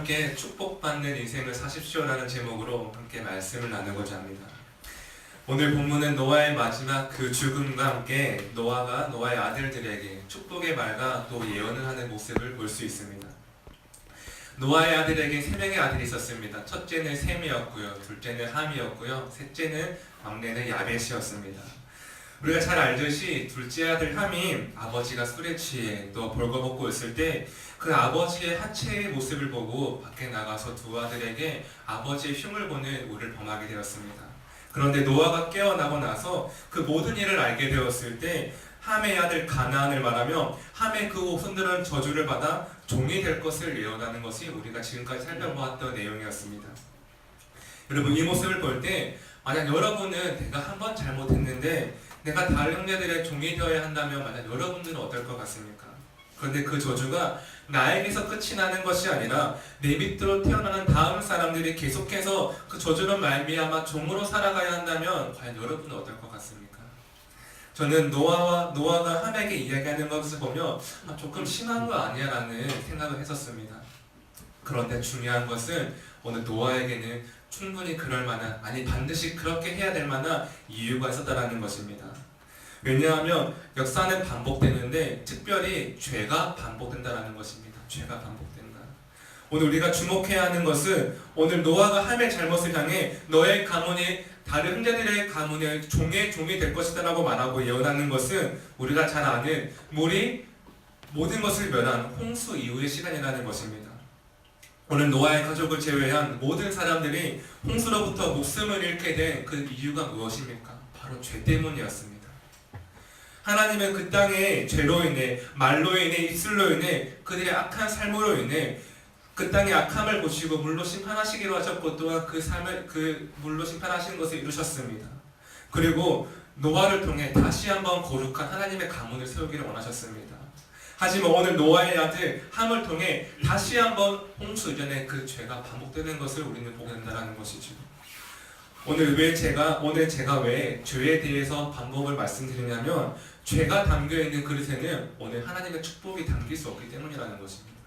함께 축복받는 인생을 사십시오라는 제목으로 함께 말씀을 나누고자 합니다. 오늘 본문은 노아의 마지막 그 죽음과 함께 노아가 노아의 아들들에게 축복의 말과 또 예언을 하는 모습을 볼 수 있습니다. 노아의 아들에게 세 명의 아들이 있었습니다. 첫째는 셈이었고요, 둘째는 함이었고요, 셋째는 막내는 야벳이었습니다. 우리가 잘 알듯이 둘째 아들 함이 아버지가 술에 취해 또 벌거벗고 있을 때 그 아버지의 하체의 모습을 보고 밖에 나가서 두 아들에게 아버지의 흉을 보는 우를 범하게 되었습니다. 그런데 노아가 깨어나고 나서 그 모든 일을 알게 되었을 때 함의 아들 가나안을 말하며 함의 그 후손들은 저주를 받아 종이 될 것을 예언하는 것이 우리가 지금까지 살펴보았던 내용이었습니다. 여러분 이 모습을 볼 때 만약 여러분은 내가 한 번 잘못했는데 내가 다른 형제들의 종이 되어야 한다면 만약 여러분들은 어떨 것 같습니까? 그런데 그 저주가 나에게서 끝이 나는 것이 아니라 내 밑으로 태어나는 다음 사람들이 계속해서 그 저주로 말미암아 종으로 살아가야 한다면 과연 여러분은 어떨 것 같습니까? 저는 노아와 노아가 함에게 이야기하는 것을 보며 아, 조금 심한 거 아니야라는 생각을 했었습니다. 그런데 중요한 것은 오늘 노아에게는 충분히 그럴 만한 아니 반드시 그렇게 해야 될 만한 이유가 있었다라는 것입니다. 왜냐하면 역사는 반복되는데 특별히 죄가 반복된다라는 것입니다. 죄가 반복된다. 오늘 우리가 주목해야 하는 것은 오늘 노아가 함의 잘못을 향해 너의 가문이 다른 형제들의 가문의 종의 종이 될 것이다라고 말하고 예언하는 것은 우리가 잘 아는 물이 모든 것을 멸한 홍수 이후의 시간이라는 것입니다. 오늘 노아의 가족을 제외한 모든 사람들이 홍수로부터 목숨을 잃게 된 그 이유가 무엇입니까? 바로 죄 때문이었습니다. 하나님은 그 땅에 죄로 인해 말로 인해 입술로 인해 그들의 악한 삶으로 인해 그 땅의 악함을 보시고 물로 심판하시기로 하셨고 또한 그 삶을 그 물로 심판하신 것을 이루셨습니다. 그리고 노아를 통해 다시 한번 거룩한 하나님의 가문을 세우기를 원하셨습니다. 하지만 오늘 노아의 아들 함을 통해 다시 한번 홍수 이전에 그 죄가 반복되는 것을 우리는 보게 된다는 것이죠. 오늘 왜 제가 오늘 제가 왜 죄에 대해서 반복을 말씀드리냐면 죄가 담겨 있는 그릇에는 오늘 하나님의 축복이 담길 수 없기 때문이라는 것입니다.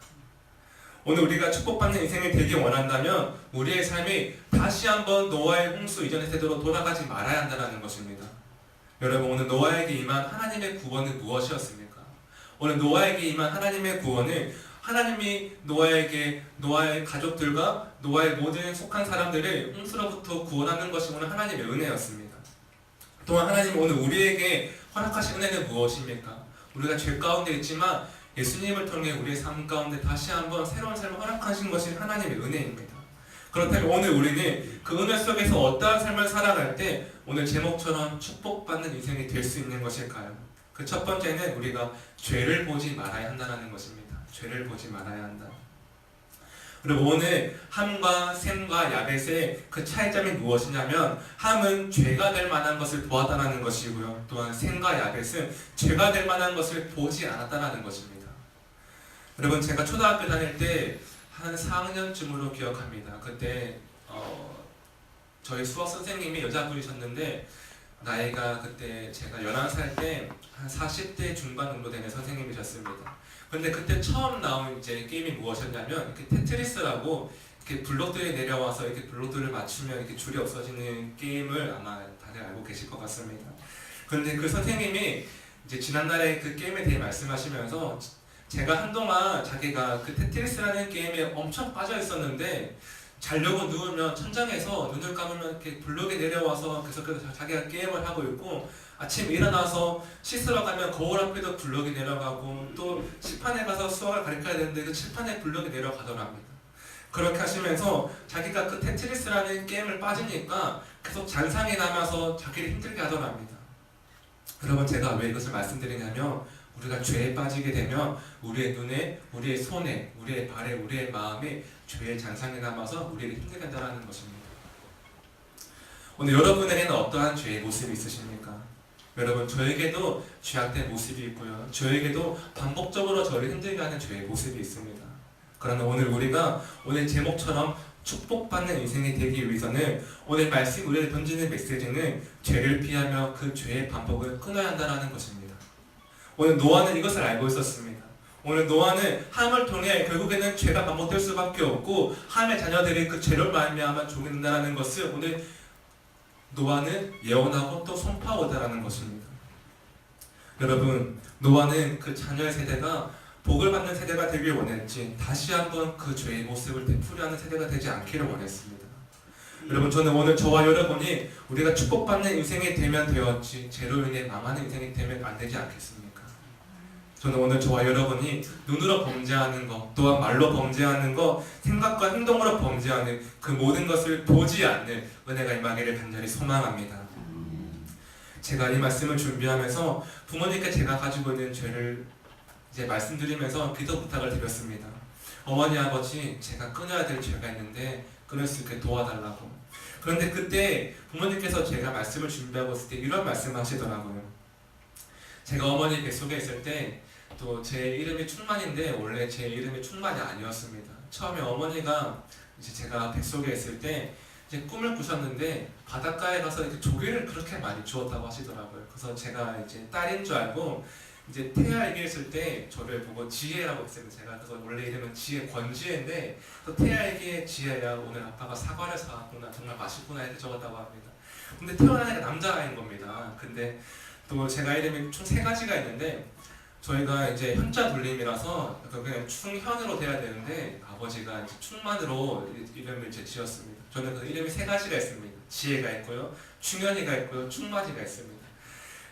오늘 우리가 축복받는 인생이 되기 원한다면 우리의 삶이 다시 한번 노아의 홍수 이전의 태도로 돌아가지 말아야 한다는 것입니다. 여러분 오늘 노아에게 임한 하나님의 구원은 무엇이었습니까? 오늘 노아에게 임한 하나님의 구원은 하나님이 노아에게 노아의 가족들과 노아의 모든 속한 사람들을 홍수로부터 구원하는 것이 오늘 하나님의 은혜였습니다. 또한 하나님 오늘 우리에게 허락하신 은혜는 무엇입니까? 우리가 죄 가운데 있지만 예수님을 통해 우리의 삶 가운데 다시 한번 새로운 삶을 허락하신 것이 하나님의 은혜입니다. 그렇다면 오늘 우리는 그 은혜 속에서 어떠한 삶을 살아갈 때 오늘 제목처럼 축복받는 인생이 될 수 있는 것일까요? 그 첫 번째는 우리가 죄를 보지 말아야 한다는 것입니다. 죄를 보지 말아야 한다. 그리고 오늘 함과 셈과 야벳의 그 차이점이 무엇이냐면 함은 죄가 될 만한 것을 보았다는 것이고요. 또한 셈과 야벳은 죄가 될 만한 것을 보지 않았다는 것입니다. 여러분 제가 초등학교 다닐 때 한 4학년쯤으로 기억합니다. 그때 어, 저희 수학 선생님이 여자분이셨는데 나이가 그때 제가 11살 때 한 40대 중반 정도 되는 선생님이셨습니다. 근데 그때 처음 나온 이제 게임이 무엇이었냐면 이렇게 테트리스라고 이렇게 블록들이 내려와서 이렇게 블록들을 맞추면 이렇게 줄이 없어지는 게임을 아마 다들 알고 계실 것 같습니다. 그런데 그 선생님이 이제 지난달에 그 게임에 대해 말씀하시면서 제가 한동안 자기가 그 테트리스라는 게임에 엄청 빠져 있었는데 자려고 누우면 천장에서 눈을 감으면 이렇게 블록이 내려와서 계속해서 자기가 게임을 하고 있고 아침 일어나서 씻으러 가면 거울 앞에도 블록이 내려가고 또 칠판에 가서 수학을 가르쳐야 되는데 그 칠판에 블록이 내려가더랍니다. 그렇게 하시면서 자기가 그 테트리스라는 게임을 빠지니까 계속 잔상이 남아서 자기를 힘들게 하더랍니다. 여러분 제가 왜 이것을 말씀드리냐면 우리가 죄에 빠지게 되면 우리의 눈에, 우리의 손에, 우리의 발에, 우리의 마음에 죄의 잔상이 남아서 우리를 힘들게 한다는 것입니다. 오늘 여러분에게는 어떠한 죄의 모습이 있으십니까? 여러분 저에게도 죄악된 모습이 있고요. 저에게도 반복적으로 저를 힘들게 하는 죄의 모습이 있습니다. 그러나 오늘 우리가 오늘 제목처럼 축복받는 인생이 되기 위해서는 오늘 말씀 우리에게 던지는 메시지는 죄를 피하며 그 죄의 반복을 끊어야 한다는 것입니다. 오늘 노아는 이것을 알고 있었습니다. 오늘 노아는 함을 통해 결국에는 죄가 반복될 수밖에 없고 함의 자녀들이 그 죄를 말미암아 죽는다라는 것을 오늘 노아는 예언하고 또 선포하고다라는 것입니다. 여러분 노아는 그 자녀의 세대가 복을 받는 세대가 되길 원했지 다시 한번 그 죄의 모습을 되풀이하는 세대가 되지 않기를 원했습니다. 여러분 저는 오늘 저와 여러분이 우리가 축복받는 인생이 되면 되었지 죄로 인해 망하는 인생이 되면 안 되지 않겠습니까? 저는 오늘 저와 여러분이 눈으로 범죄하는 것 또한 말로 범죄하는 것 생각과 행동으로 범죄하는 그 모든 것을 보지 않는 은혜가 임하기를 간절히 소망합니다. 제가 이 말씀을 준비하면서 부모님께 제가 가지고 있는 죄를 이제 말씀드리면서 기도 부탁을 드렸습니다. 어머니 아버지 제가 끊어야 될 죄가 있는데 끊을 수 있게 도와달라고. 그런데 그때 부모님께서 제가 말씀을 준비하고 있을 때 이런 말씀을 하시더라고요. 제가 어머니 뱃속에 있을 때 또 제 이름이 충만인데 원래 제 이름이 충만이 아니었습니다. 처음에 어머니가 이제 제가 뱃속에 있을 때 이제 꿈을 꾸셨는데 바닷가에 가서 이렇게 조개를 그렇게 많이 주었다고 하시더라고요. 그래서 제가 이제 딸인 줄 알고 이제 태아 얘기했을 때 저를 보고 지혜라고 했어요. 제가 그래서 원래 이름은 지혜 권지혜인데 또 태아 얘기의 지혜야 오늘 아빠가 사과를 사왔구나 정말 맛있구나 이렇게 적었다고 합니다. 근데 애가 남자아이인 겁니다. 근데 또 제가 이름이 총 세 가지가 있는데 저희가 이제 현자 돌림이라서 그냥 충현으로 돼야 되는데 아버지가 이제 충만으로 이- 이름을 이제 지었습니다. 저는 그 이름이 세 가지가 있습니다. 지혜가 있고요, 충현이가 있고요, 충만이가 있습니다.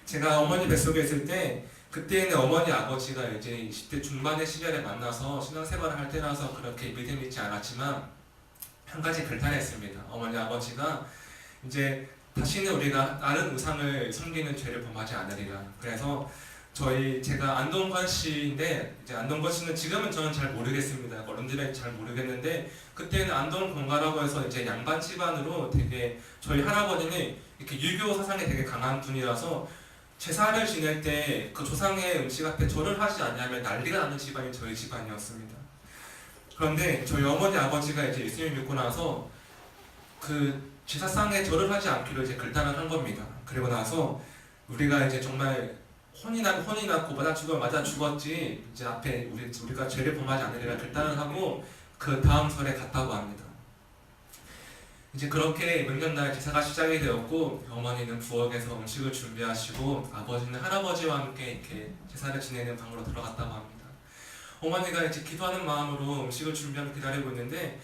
제가 어머니 뱃속에 있을 때 그때는 어머니 아버지가 이제 20대 중반의 시절에 만나서 신앙생활을 할 때라서 그렇게 믿음 있지 않았지만 한 가지 결단했습니다. 어머니 아버지가 이제 다시는 우리가 다른 우상을 섬기는 죄를 범하지 않으리라. 그래서 저희 제가 안동관 씨인데 이제 안동관 씨는 지금은 저는 잘 모르겠습니다. 어른들은 잘 모르겠는데 그때는 안동 건가라고 해서 이제 양반 집안으로 되게 저희 할아버지는 이렇게 유교 사상이 되게 강한 분이라서 제사를 지낼 때 그 조상의 음식 앞에 절을 하지 않냐면 난리가 나는 집안이 저희 집안이었습니다. 그런데 저희 어머니 아버지가 이제 예수님 믿고 나서 그 제사상에 절을 하지 않기로 이제 결단을 한 겁니다. 그리고 나서 우리가 이제 정말 혼이 나 혼이 났고 맞아 죽어 맞아 죽었지 이제 앞에 우리 우리가 죄를 범하지 않으리라 결단을 하고 그 다음 설에 갔다고 합니다. 이제 그렇게 명년날 제사가 시작이 되었고 어머니는 부엌에서 음식을 준비하시고 아버지는 할아버지와 함께 이렇게 제사를 지내는 방으로 들어갔다고 합니다. 어머니가 이제 기도하는 마음으로 음식을 준비하며 기다리고 있는데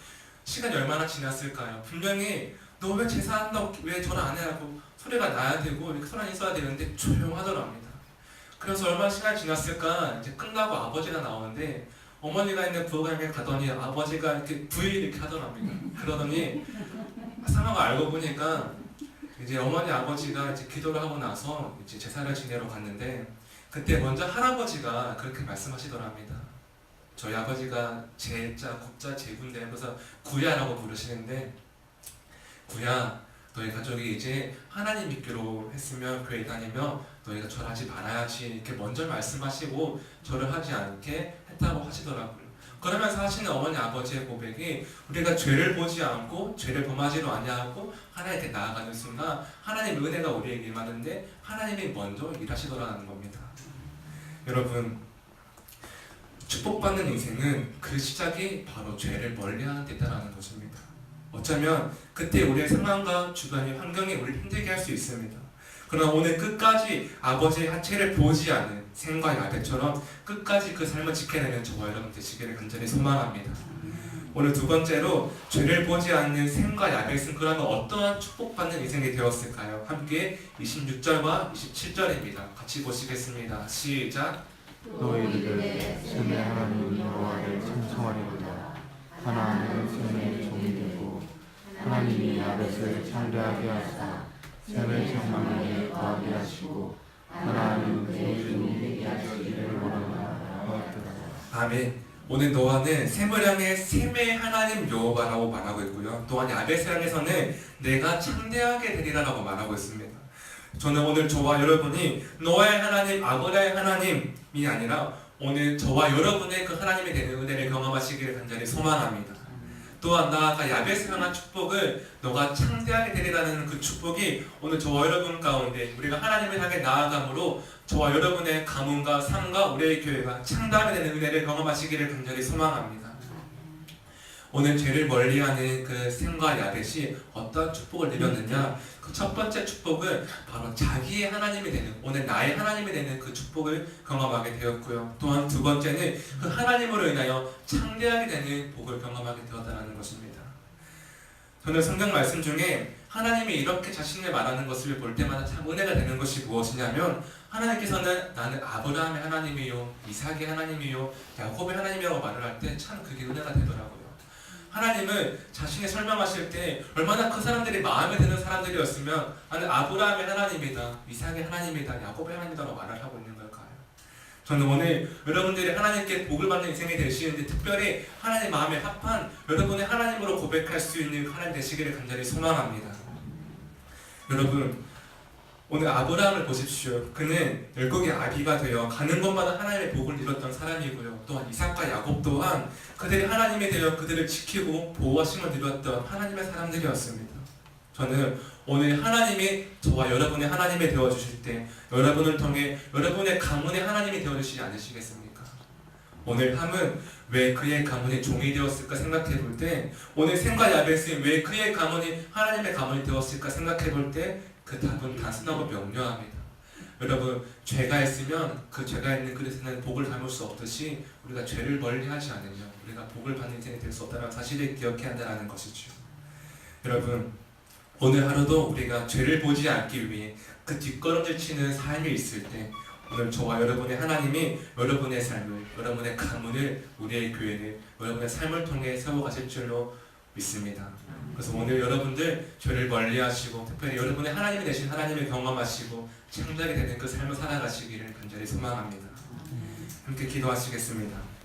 시간이 얼마나 지났을까요? 분명히 너 왜 제사한다고 왜 전화 안 해하고 소리가 나야 되고 이렇게 소란이 있어야 되는데 조용하더랍니다. 그래서 얼마 시간 지났을까 이제 끝나고 아버지가 나오는데 어머니가 있는 부엌에 가더니 아버지가 이렇게 부위 이렇게 하더랍니다. 그러더니 상황을 알고 보니까 이제 어머니 아버지가 이제 기도를 하고 나서 이제 제사를 지내러 갔는데 그때 먼저 할아버지가 그렇게 말씀하시더랍니다. 저희 아버지가 제자 국자 제군데 그래서 구야라고 부르시는데 구야 너희 가족이 이제 하나님 믿기로 했으면 교회 다니며 너희가 절하지 말아야지 이렇게 먼저 말씀하시고 절을 하지 않게 했다고 하시더라고요. 그러면서 하시는 어머니 아버지의 고백이 우리가 죄를 보지 않고 죄를 범하지도 아니하고 하나님께 나아가는 순간 하나님 은혜가 우리에게 임하는데 하나님이 먼저 일하시더라는 겁니다. 여러분 축복받는 인생은 그 시작이 바로 죄를 멀리하는 데 있다는 것입니다. 어쩌면 그때 우리의 상황과 주변의 환경이 우리를 힘들게 할 수 있습니다. 그러나 오늘 끝까지 아버지의 하체를 보지 않는 생과 야배처럼 끝까지 그 삶을 지켜내는 저와 여러분 되시기를 간절히 소망합니다. 오늘 두 번째로 죄를 보지 않는 생과 야벳은 그러면 어떠한 축복받는 인생이 되었을까요? 함께 26절과 27절입니다. 같이 보시겠습니다. 시작. 너희들의 셈의 하나님 여호와를 찬송하리로다 하나님은 셈의 종이 하나님이 야벳을 창대하게 하사 셈의 정망에 거하게 하시고 하나님은 종이 되게 하시기를 하였더라 아멘. 오늘 노아는 셈을 향해 셈의 하나님 여호와라고 말하고 있고요. 또한 향해서는 내가 창대하게 되리라라고 말하고 있습니다. 저는 오늘 저와 여러분이 노아의 하나님, 아브라의 하나님이 아니라 오늘 저와 여러분의 그 하나님이 되는 은혜를 경험하시기를 간절히 소망합니다. 또한 나아가 야베스 향한 축복을 너가 창대하게 되리라는 그 축복이 오늘 저와 여러분 가운데 우리가 하나님을 향해 나아감으로 저와 여러분의 가문과 삶과 우리의 교회가 창대하게 되는 은혜를 경험하시기를 간절히 소망합니다. 오늘 죄를 멀리하는 그 샘과 야벳이 어떤 축복을 누렸느냐? 그 첫 번째 축복은 바로 자기의 하나님이 되는 오늘 나의 하나님이 되는 그 축복을 경험하게 되었고요. 또한 두 번째는 그 하나님으로 인하여 창대하게 되는 복을 경험하게 되었다는 것입니다. 저는 성경 말씀 중에 하나님이 이렇게 자신을 말하는 것을 볼 때마다 참 은혜가 되는 것이 무엇이냐면 하나님께서는 나는 아브라함의 하나님이요 이삭의 하나님이요 야곱의 하나님이라고 말을 할 때 참 그게 은혜가 되더라고요. 하나님을 자신이 설명하실 때 얼마나 그 사람들이 마음에 드는 사람들이었으면 나는 아브라함의 하나님이다, 이삭의 하나님이다, 야곱의 하나님이다라고 말을 하고 있는 걸까요? 저는 오늘 여러분들이 하나님께 복을 받는 인생이 되시는데 특별히 하나님 마음에 합한 여러분의 하나님으로 고백할 수 있는 하나님 되시기를 간절히 소망합니다. 여러분 오늘 아브라함을 보십시오. 그는 열국의 아비가 되어 가는 곳마다 하나님의 복을 이뤘던 사람이고요. 또한 이삭과 야곱 또한 그들이 하나님이 되어 그들을 지키고 보호하심을 이뤘던 하나님의 사람들이었습니다. 저는 오늘 하나님이 저와 여러분의 하나님이 되어 주실 때 여러분을 통해 여러분의 가문의 하나님이 되어 주시지 않으시겠습니까? 오늘 함은 왜 그의 가문이 종이 되었을까 생각해 볼 때 오늘 생과 야벳은 왜 그의 가문이 하나님의 가문이 되었을까 생각해 볼때 그 답은 단순하고 명료합니다. 여러분 죄가 있으면 그 죄가 있는 그릇에는 복을 담을 수 없듯이 우리가 죄를 멀리하지 않으면 우리가 복을 받는 인생이 될 수 없다는 사실을 기억해야 한다는 것이죠. 여러분 오늘 하루도 우리가 죄를 보지 않기 위해 그 뒷걸음질 치는 삶이 있을 때 오늘 저와 여러분의 하나님이 여러분의 삶을 여러분의 가문을 우리의 교회를 여러분의 삶을 통해 세워가실 줄로 믿습니다. 그래서 오늘 여러분들 죄를 멀리하시고 특별히 여러분의 하나님이 되신 하나님을 경험하시고 창작이 되는 그 삶을 살아가시기를 간절히 소망합니다. 함께 기도하시겠습니다.